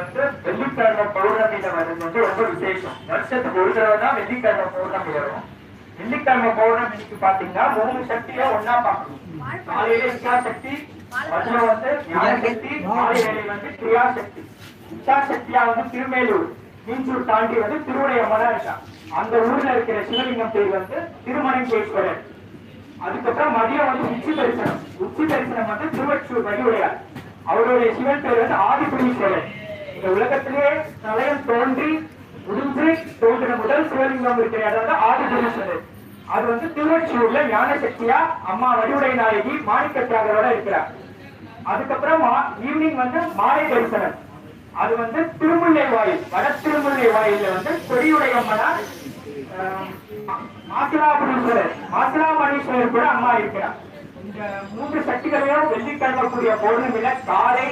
வந்து வெள்ளிக்கிழமை பௌர்ணமியில வர்றது வந்து ரொம்ப விசேஷம். வருஷத்துக்கு ஒரு தடவை தான் வெள்ளிக்கிழமை பௌர்ணமி வரும். வெள்ளிக்கிழமை பௌர்ணமிக்கு பாத்தீங்கன்னா மூணு சக்தியில ஒன்னா பார்க்கணும். காலையில இச்சா சக்தி மதியம் வந்து ஞான சக்தி மாலை வந்து கிரியா சக்தி. இச்சா சக்தியா வந்து திருமேலூர். மீஞ்சூர் தாண்டி வந்து திருவுடையம்மனா இருக்கா அந்த ஊர்ல இருக்கிற சிவலிங்கம் பேர் வந்து திருமணங்கேஸ்வரர் அதுக்கப்புறம் மதியம் வந்து உச்சி தரிசனம். உச்சி தரிசனம் வந்து திருவச்சூர் வழியுடையார் அவருடைய சிவன் பேர் வந்து ஆதிபுரீஸ்வரர். இந்த உலகத்திலே தலையம் தோன்றி முடிஞ்சு தோன்றின முதல் சிவலிங்கம் இருக்கிற இடம் வந்து ஆதிபுரீஸ்வரர் அது வந்து திருவச்சூர்ல ஞான சக்தியா அம்மா வடிவுடை நாயகி மாணிக்க தியாகரோட இருக்கிறார். அதுக்கப்புறம் ஈவினிங் வந்து மாலை தரிசனம். அது வந்து திருமுல்லை வாயில் வட திருமுல்லை வாயில வந்து கொடியுடையம்மனா மாசிலாபுரீஸ்வரர் மாசிலாமணீஸ்வரர் கூட அம்மா இருக்கிறார். இந்த மூன்று சக்திகளையும் வெள்ளிக்கிழமை கூடிய பௌர்ணமியில காலை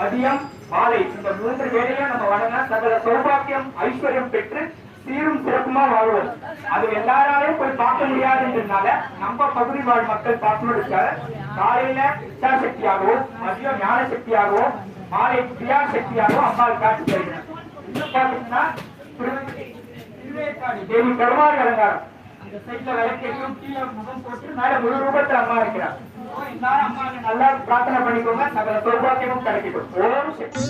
மதியம் மாலை இந்த மூன்று வேலையை நம்ம வணங்க சகல சௌபாக்கியம் ஐஸ்வர்யம் பெற்று சீரும் சிறப்புமா வாழ்வோம். அது எல்லாராலையும் போய் பார்க்க முடியாதுன்றதுனால நம்ம பகுதி வாழ் மக்கள் பார்க்கணுக்காக காலையில இச்சா சக்தியாகவும் மதியம் ஞான சக்தியாகவும் மாலை பிரியா சக்தியாகவும் அம்பாள் காட்சி தருகிறேன் இன்னும் பாத்தீங்கன்னா தேவி கருமாரி அலங்காரம். இந்த சைட்ல விளக்கேற்றும் கீழே முகம் போட்டு மேல முழு ரூபத்துல அம்மா இருக்கிறார் எல்லாரும் நல்லா பிரார்த்தனை பண்ணிக்கோங்க. சகல சௌபாக்கியமும் கிடைக்கட்டும் ஓம் சக்தி.